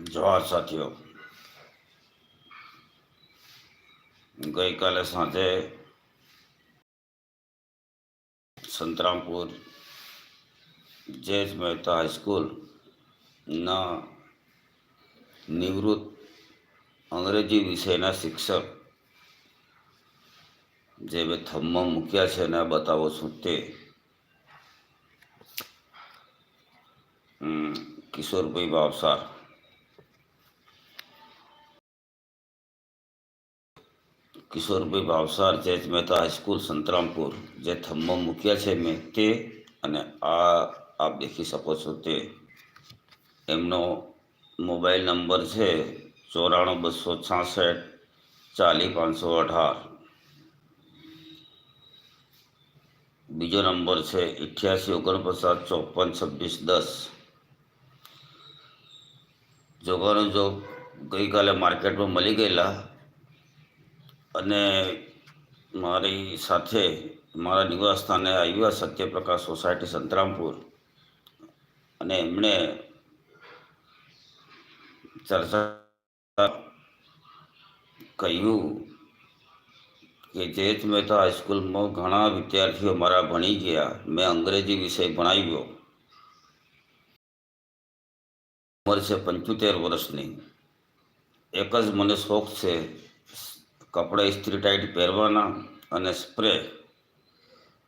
જવાહર સાથીઓ, ગઈકાલે સાંજે સંતરામપુર જેજ મહેતા હાઈસ્કૂલના નિવૃત્ત અંગ્રેજી વિષયના શિક્ષક જે મેં થમમાં મૂક્યા છે ને બતાવો છું તે કિશોરભાઈ ભાવસાર કિશોરભાઈ ભાવસાર જેજ મહેતા હાઈસ્કૂલ, સંતરામપુર, જે થમ્મો મૂક્યા છે મેં તે અને આ આપ દેખી શકો છો તે. એમનો મોબાઈલ નંબર છે ચોરાણું બસો છાસઠ ચાલીસ પાંચસો અઢાર. બીજો નંબર છે અઠ્યાસી ઓગણપચાસ ચોપન છવ્વીસ દસ. જોગાનું જો ગઈકાલે માર્કેટમાં મળી ગયેલા અને મારી સાથે મારા નિવાસ સ્થાને આવ્યા સત્યપ્રકાશ સોસાયટી સંતરામપુર. અને એમણે ચર્ચા કહ્યું કે જે મહેતા હાઈસ્કૂલમાં ઘણા વિદ્યાર્થીઓ મારા ભણી ગયા. મેં અંગ્રેજી વિષય ભણાવ્યો. ઉંમર છે પંચોતેર વર્ષની. એક જ મને શોખ છે કપડાં ઇસ્ત્રી ટાઈટ પહેરવાના અને સ્પ્રે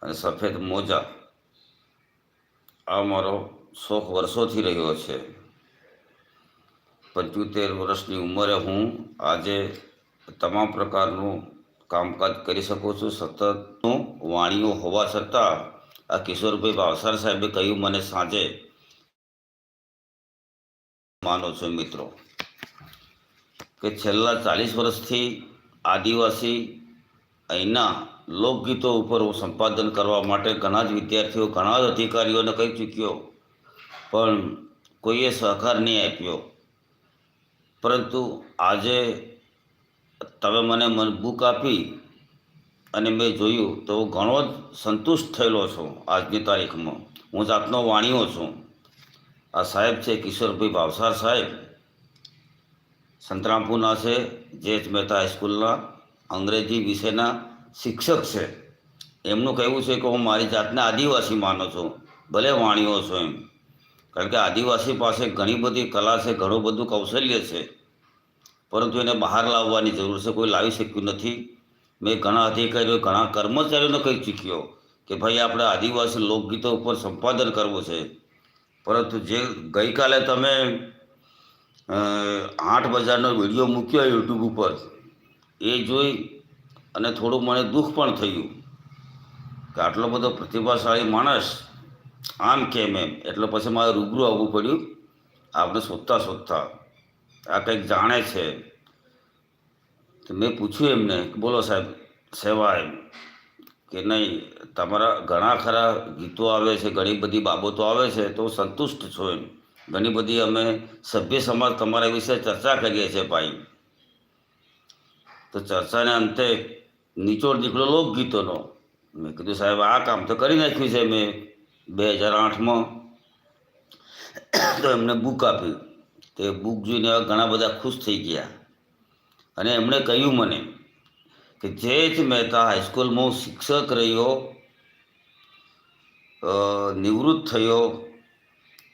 અને સફેદ મોજા. આ મારો શોખ વર્ષોથી રહ્યો છે. પંચોતેર વર્ષની ઉંમરે હું આજે તમામ પ્રકારનું કામકાજ કરી શકું છું. સતતનું વાણીઓ હોવા છતાં આ કિશોરભાઈ ભાવસાર સાહેબે કહ્યું, મને સાંજે માનો છો મિત્રો. કે છેલ્લા ચાલીસ વર્ષથી આદિવાસી અહીંના લોકગીતો ઉપર હું સંપાદન કરવા માટે ઘણા જ વિદ્યાર્થીઓ, ઘણા જ અધિકારીઓને કહી ચૂક્યો. પણ કોઈએ સહકાર નહીં આપ્યો. પરંતુ આજે તમે મને મન બુક આપી અને મેં જોયું તો હું ઘણો જ સંતુષ્ટ થયેલો છું આજની તારીખમાં. હું જાતનો વાણીઓ છું. આ સાહેબ છે કિશોરભાઈ ભાવસાર સાહેબ. સંતરામપુરના છે જે એચ મહેતા હાઈસ્કૂલના અંગ્રેજી વિષયના શિક્ષક છે. એમનું કહેવું છે કે હું મારી જાતને આદિવાસી માનું છું, ભલે વાણીઓ છું એમ. કારણ કે આદિવાસી પાસે ઘણી બધી કલા છે, ઘણું બધું કૌશલ્ય છે. પરંતુ એને બહાર લાવવાની જરૂર છે, કોઈ લાવી શક્યું નથી. મેં ઘણા અધિકારીઓ, ઘણા કર્મચારીઓને કહી ચૂક્યો કે ભાઈ, આપણે આદિવાસી લોકગીતો ઉપર સંપાદન કરવું છે. પરંતુ જે ગઈકાલે તમે આઠ બજારનો વીડિયો મૂક્યો યુટ્યુબ ઉપર. એ જોઈ અને થોડું મને દુઃખ પણ થયું કે આટલો બધો પ્રતિભાશાળી માણસ આમ કેમ એમ? એટલે પછી મારે રૂબરૂ આવવું પડ્યું. આપણે શોધતા શોધતા આ કંઈક જાણે છે. તો મેં પૂછ્યું એમને બોલો સાહેબ, સેવા એમ. કે નહીં, તમારા ઘણા ખરા ગીતો આવે છે, ઘણી બધી બાબતો આવે છે, તો સંતુષ્ટ છું એમ. ઘણી બધી અમે સભ્ય સમાજ તમારા વિશે ચર્ચા કરીએ છીએ ભાઈ. તો ચર્ચાને અંતે નિચોડ નીકળ્યો લોકગીતોનો. મેં કીધું સાહેબ, આ કામ તો કરી નાખ્યું છે મેં બે હજાર આઠમાં. તો એમને બુક આપી તે બુક જોઈને ઘણા બધા ખુશ થઈ ગયા. અને એમણે કહ્યું મને કે જે જ મહેતા હાઈસ્કૂલમાં શિક્ષક રહ્યો નિવૃત્ત થયો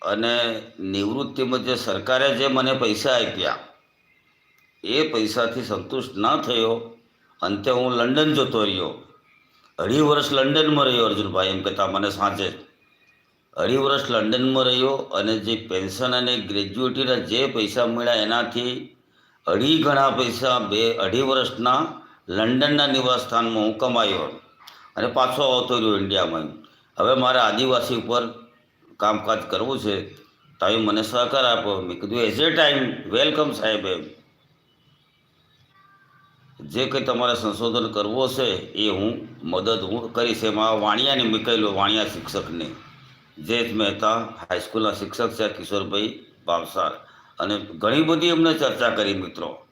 અને નિવૃત્તિમાં જે સરકારે જે મને પૈસા આપ્યા, એ પૈસાથી સંતુષ્ટ ન થયો. અંતે હું લંડન જતો રહ્યો. અઢી વર્ષ લંડનમાં રહ્યો અર્જુનભાઈ, એમ કહેતા મને સાંજે અઢી વર્ષ લંડનમાં રહ્યો અને જે પેન્શન અને ગ્રેજ્યુએટીના જે પૈસા મળ્યા એનાથી અઢી ઘણા પૈસા બે અઢી વર્ષના લંડનના નિવાસસ્થાનમાં હું કમાયો. અને પાછો આવતો રહ્યો ઇન્ડિયામાં હવે મારા આદિવાસી ઉપર કામકાજ કરવું છે તમે મને સહકાર આપો. મેં કીધું, એઝ એ ટાઈમ, વેલકમ સાહેબ એમ. જે કંઈ તમારે સંશોધન કરવો છે, એ હું મદદ હું કરીશ. એમાં વાણિયાને મૂકેલો વાણિયા શિક્ષકને. જેત મહેતા હાઈસ્કૂલના શિક્ષક છે, કિશોરભાઈ ભાવસાર અને ઘણી બધી એમને ચર્ચા કરી મિત્રો.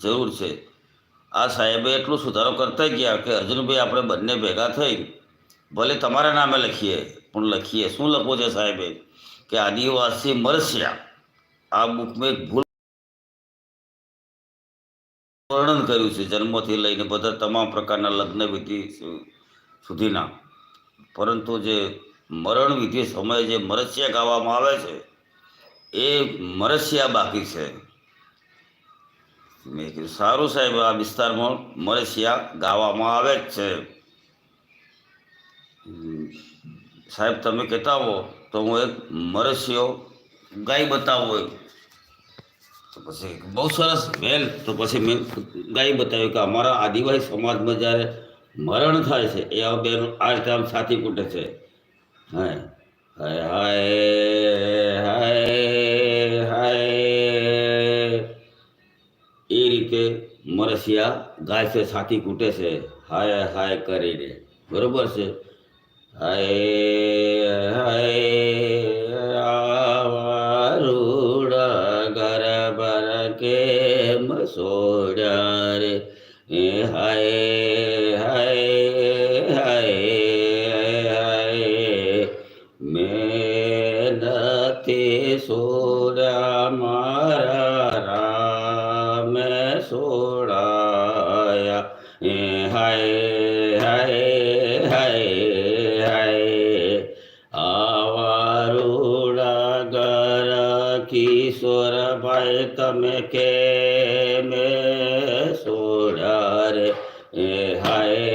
જરૂર છે. આ સાહેબે એટલું સુધારો કરતા ગયા કે અર્જુનભાઈ આપણે બંને ભેગા થઈ, ભલે તમારા નામે લખીએ પણ લખીએ. શું લખો છે સાહેબે કે આદિવાસી મરસ્યા. આ બુકમાં એક ભૂલ વર્ણન કર્યું છે જન્મથી લઈને બધા તમામ પ્રકારના લગ્ન વિધિ સુધીના. પરંતુ જે મરણ વિધિ સમયે જે મરસિયા ગાવામાં આવે છે, એ મરસિયા બાકી છે. મેં કીધું, સારું સાહેબ, આ વિસ્તારમાં મરસિયા ગાવામાં આવે જ છે. સાહેબ, તમે કહેતા હો, તો હું એક મરસિયો ગાય બતાવો તો પછી બહુ સરસ વેલ, તો પછી મેં ગાય બતાવ્યું કે અમારા આદિવાસી સમાજમાં જ્યારે મરણ થાય છે, એ આ બેન આ રીતે આમ છાતી કૂટે છે. હાય હાય હાય હાય હાય એ રીતે મરસિયા ગાય છે, છાતી કૂટે છે. હાય હાય, કરીને. બરોબર છે? હાય હાય આવારુડા ગરબર કેમ સોડ્યા રે હાય હાય હાય હાય મેં નથી સોડ્યા મારા રામે સોડાયા હાય તમે કે મે સોડ્યા રે એ હાય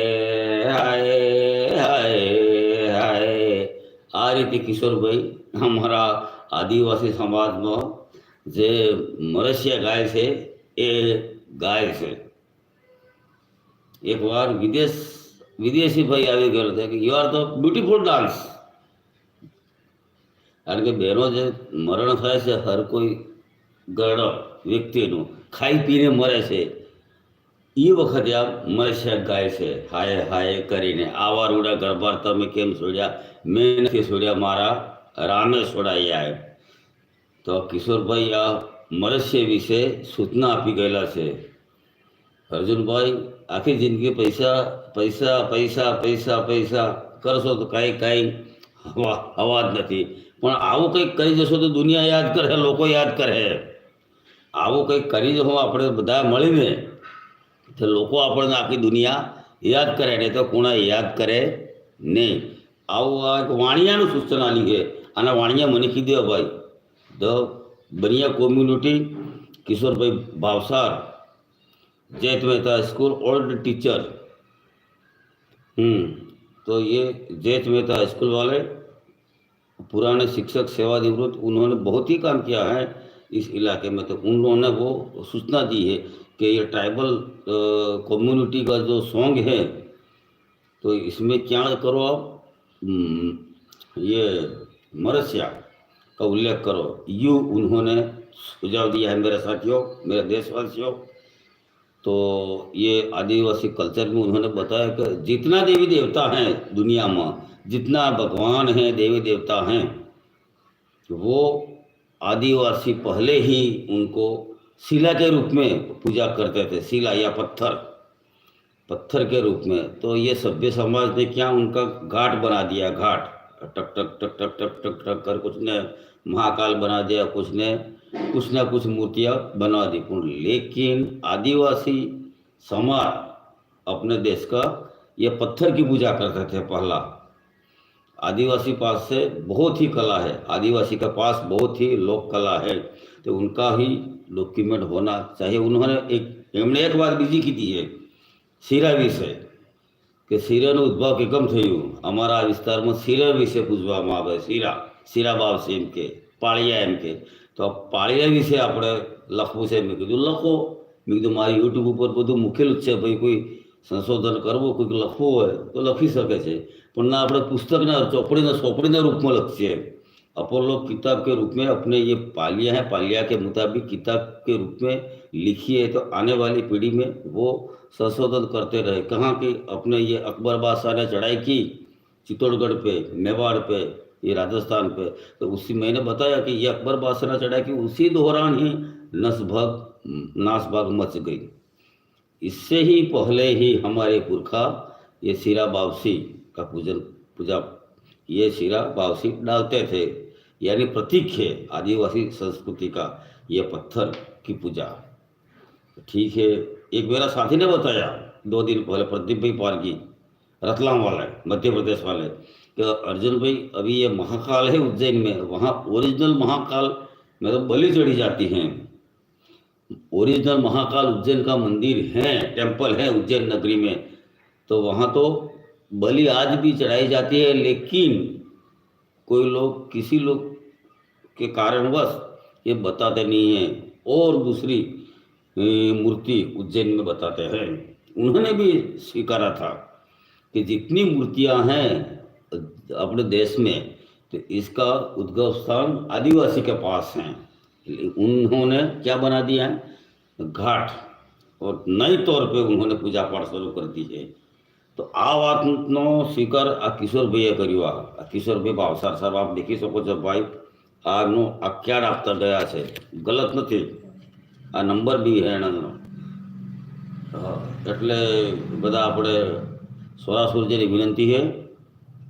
આ રીતે કિશોરભાઈ અમારા આદિવાસી સમાજમાં જે મરસિયા ગાય છે, એ ગાય છે. એકવાર વિદેશ, વિદેશી ભાઈ આવી ગયો છે કે you are the beautiful dance કારણ કે બહેનો જે મરણ થાય છે, હર કોઈ ગળ વ્યક્તિનું ખાઈ પીને મરે છે. એ વખતે આ મરસિયા ગાય છે. હાય હાય કરીને આવા રૂડા ગરબાર તમે કેમ છોડ્યા? મેં નથી છોડ્યા, મારા રામે છોડાયા તો કિશોરભાઈ આ મરસ્ય વિશે સૂચના આપી ગયેલા છે. અર્જુનભાઈ, આખી જિંદગી પૈસા પૈસા પૈસા પૈસા પૈસા કરશો તો કાંઈ કાંઈ હવા હવા જ નથી. પણ આવું કંઈક કરી જશો તો દુનિયા યાદ કરે, લોકો યાદ કરે. આવું કંઈક કરી જશો આપણે બધા મળીને તો લોકો આપણને આખી દુનિયા યાદ કરે નહીં તો કોણા યાદ કરે નહીં આવું આ એક વાણિયાનું સૂચન આલી છે આના વાણિયા મને કીધું ભાઈ the Baniya community Kishorbhai Bhavsar Jait Mehta school old teacher हम्म तो ये जैत मेहता स्कूल वाले पुराने शिक्षक सेवानिवृत्त उन्होंने बहुत ही काम किया है इस इलाके में तो उन लोगों ने वो सूचना दी है कि ये ट्राइबल कम्युनिटी का जो सॉन्ग है तो इसमें क्या करो आप ये मरसिया का उल्लेख करो। यू उन्होंने सुझाव दिया है मेरे साथियों, मेरे देशवासियों। तो ये आदिवासी कल्चर में उन्होंने बताया कि जितना देवी देवता हैं दुनिया में, जितना भगवान हैं, देवी देवता हैं, वो आदिवासी पहले ही उनको शिला के रूप में पूजा करते थे, शिला या पत्थर। पत्थर के रूप में। तो ये सभ्य समाज ने क्या उनका घाट बना दिया? घाट। टक टक टक टक टक टक टक कर कुछ ने महाकाल बना दिया, कुछ ने, कुछ ना कुछ मूर्तियाँ बना दी लेकिन आदिवासी समाज अपने देश का ये पत्थर की पूजा करते थे पहला। आदिवासी पास से बहुत ही कला है आदिवासी के पास बहुत ही लोक कला है तो उनका ही डॉक्यूमेंट होना चाहिए उन्होंने एक એમણે એક વાત બીજી કીધી છે શીરા વિશે કે શીરાનું ઉદ્ભવ કેમ થયું અમારા વિસ્તારમાં શીરા વિશે પૂછવામાં આવે શીરા શીરા બાવ છે એમ કે પાળિયા એમ કે તો આ પાળિયા વિશે આપણે લખવું છે મેં કીધું લખો મેં કીધું મારી યુટ્યુબ ઉપર બધું મૂકેલું જ છે ભાઈ કોઈ સંશોધન કરવું કોઈક લખવું હોય તો લખી શકે છે પણ ના આપણે પુસ્તકના ચોપડીના ચોપડીના રૂપમાં લખીએ अपन लोग किताब के रूप में अपने ये पालिया है पालिया के मुताबिक किताब के रूप में लिखिए तो आने वाली पीढ़ी में वो संशोधन करते रहे कहाँ की अपने ये अकबर बादशाह ने चढ़ाई की चित्तौड़गढ़ पे मेवाड़ पे ये राजस्थान पे तो उसी मैंने बताया कि ये अकबर बादशाह ने चढ़ाई की उसी दौरान ही नसभग नासभाग मच गई इससे ही पहले ही हमारे पुरखा ये सिरा बावसी का पूजन, पूजा, ये सिरा बावसी डालते थे। यानी प्रतीक है आदिवासी संस्कृति का ये पत्थर की पूजा। ठीक है, एक मेरा साथी ने बताया दो दिन पहले, प्रदीप भाई पारगी, रतलाम वाला, मध्य प्रदेश वाले, कि अर्जुन भाई, अभी ये महाकाल है उज्जैन में, वहाँ ओरिजिनल महाकाल में तो बलि चढ़ी जाती हैं। ओरिजिनल महाकाल उज्जैन का मंदिर है टेंपल है उज्जैन नगरी में तो वहाँ तो बलि आज भी चढ़ाई जाती है, लेकिन कोई लोग, किसी लोग के कारणवश ये बताते नहीं हैं। और दूसरी मूर्ति उज्जैन में बताते हैं। उन्होंने भी स्वीकारा था कि जितनी मूर्तियाँ हैं अपने देश में तो इसका उद्गम स्थान आदिवासी के पास हैं। उन्होंने क्या बना दिया है? घाट। और नए तौर पे उन्होंने पूजा पाठ शुरू कर दी है। તો આ વાતનો સ્વીકાર આ કિશોરભાઈએ કર્યો. આ કિશોરભાઈ ભાવસાર સાહેબ, આપ દેખી શકો છો ભાઈ, આનો આ ક્યાં આપતા ગયા છે. ગલત નથી. આ નંબર બી હે એનાનો. એટલે બધા આપણે સ્વરાસુરજીની વિનંતી છે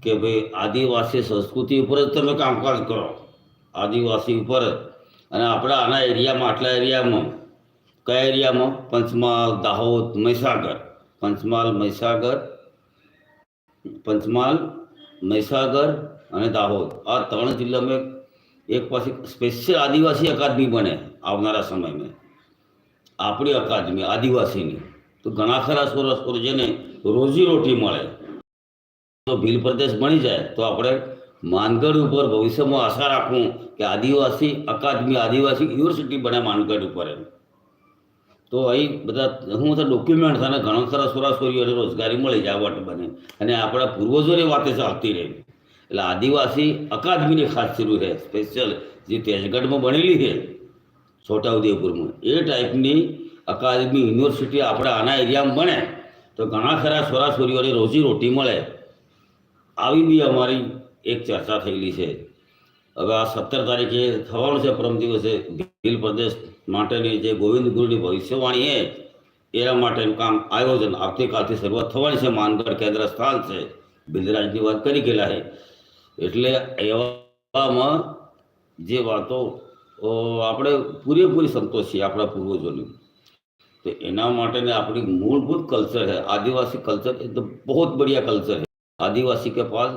કે ભાઈ આદિવાસી સંસ્કૃતિ ઉપર જ તમે કામકાજ કરો. આદિવાસી ઉપર અને આપણા આના એરિયામાં, આટલા એરિયામાં, કયા એરિયામાં? પંચમહાલ, દાહોદ, મહીસાગર. પંચમહાલ, મહીસાગર પંચમહાલ, મહીસાગર અને દાહોદ. આ ત્રણ જિલ્લામાં એક પાછી સ્પેશિયલ આદિવાસી અકાદમી બને આવનારા સમયમાં. આપણી અકાદમી, આદિવાસીની. તો ઘણા ખરા સોરસપુર જેને રોજીરોટી મળે. તો ભીલ પ્રદેશ બની જાય તો આપણે માનગઢ ઉપર ભવિષ્યમાં આશા રાખવું કે આદિવાસી અકાદમી, આદિવાસી યુનિવર્સિટી બને માનગઢ ઉપર એમ. તો અહીં બધા, હું તો ડોક્યુમેન્ટ અને ઘણા ખરા સોરાસોરીઓને રોજગારી મળી જાય વટ બને. અને આપણા પૂર્વજોની વાતે ચાલતી રહે. એટલે આદિવાસી અકાદમીની ખાસ શરૂ છે સ્પેશિયલ જે તેજગઢમાં બનેલી છે, છોટાઉદેપુરમાં. એ ટાઈપની અકાદમી યુનિવર્સિટી આપણા આના એરિયામાં બને, તો ઘણા ખરા સોરાસોરીઓને રોજી રોટી મળે. આવી બી અમારી એક ચર્ચા થયેલી છે. હવે આ સત્તર તારીખે થવાનું છે પરમ દિવસે ભીલ પ્રદેશ માટેની જે ગોવિંદ ગુરુની ભવિષ્યવાણી છે એના માટેનું કામ આયોજન આવતીકાલથી શરૂઆત થવાની છે માનગઢ કેન્દ્ર સ્થાન છે બિલરાજની વાત કરી ગયેલા છે એટલે એવામાં જે વાતો અ, આપણે પૂરેપૂરી સંતોષ છીએ આપણા પૂર્વજોની तो एना माटे ने अपनी मूलभूत कल्चर है आदिवासी कल्चर एकदम बहुत बढ़िया कल्चर है आदिवासी के पास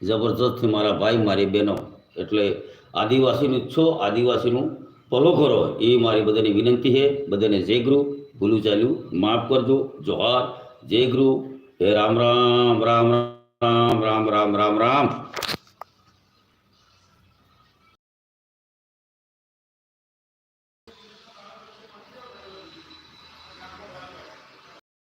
જબરજસ્ત છે મારા ભાઈ મારી બહેનો એટલે આદિવાસીનું છો, આદિવાસીનું પલો કરો. એ મારી બધાની વિનંતી છે. બધાને જય ગુરુ. ભૂલું ચાલ્યું. માફ કરજો. જોહાર. જય ગુરુ. હે રામ રામ રામ રામ રામ રામ રામ રામ.